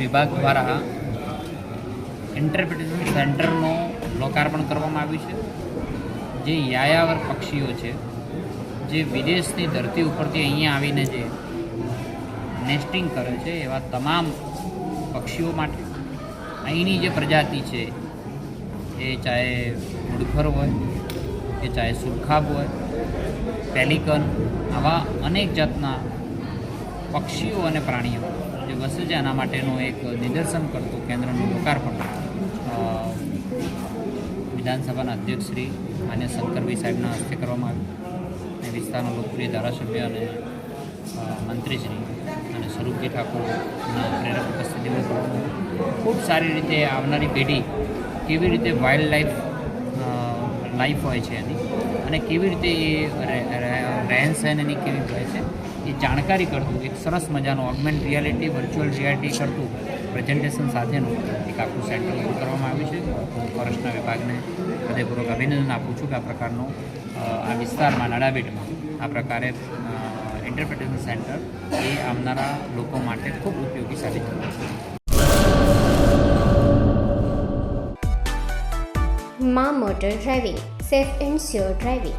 વિભાગ દ્વારા ઇન્ટરપ્રિટેશન સેન્ટરનું લોકાર્પણ કરવામાં આવ્યું છે. જે યાયાવર પક્ષીઓ છે, જે વિદેશની ધરતી ઉપરથી અહીંયા આવીને જે નેસ્ટિંગ કરે છે, એવા તમામ પક્ષીઓ માટે અહીંની જે પ્રજાતિ છે, એ ચાહે મુડખર હોય, કે ચાહે સુરખાબ હોય પેલિકન આવા અનેક જાતના પક્ષીઓ અને પ્રાણીઓ જે વસે છે એના માટેનું એક નિદર્શન કરતું કેન્દ્રનું લોકાર્પણ. વિધાનસભાના અધ્યક્ષ શ્રી માન્ય શંકરભાઈ સાહેબના હસ્તે કરવામાં આવ્યું. અને વિસ્તારના લોકપ્રિય ધારાસભ્ય અને મંત્રીશ્રી અને સ્વરૂપજી ઠાકોરના પ્રેરક ઉપસ્થિતિમાં ખૂબ સારી રીતે આવનારી પેઢી કેવી રીતે વાઇલ્ડ લાઈફ લાઈફ હોય છે એની અને કેવી રીતે એ રહે- રહે- રહેન સહેન એની કેવી હોય છે એ જાણકારી કરતું, એક સરસ મજાનું ઓગમેન્ટ રિયાલિટી વર્ચ્યુઅલ રિયાલિટી કરતું પ્રેઝન્ટેશન સાથેનું એક આખું સેન્ટર ઊભું કરવામાં આવ્યું છે. હું ફોરેસ્ટના વિભાગને હૃદયપૂર્વક અભિનંદન આપું છું કે આ પ્રકારનું આ વિસ્તારમાં નડાબેટમાં આ પ્રકારે ઇન્ટરપ્રિટેશન સેન્ટર એ આવનારા લોકો માટે ખૂબ ઉપયોગી સાબિત થયું મા motor driving, safe and sure driving.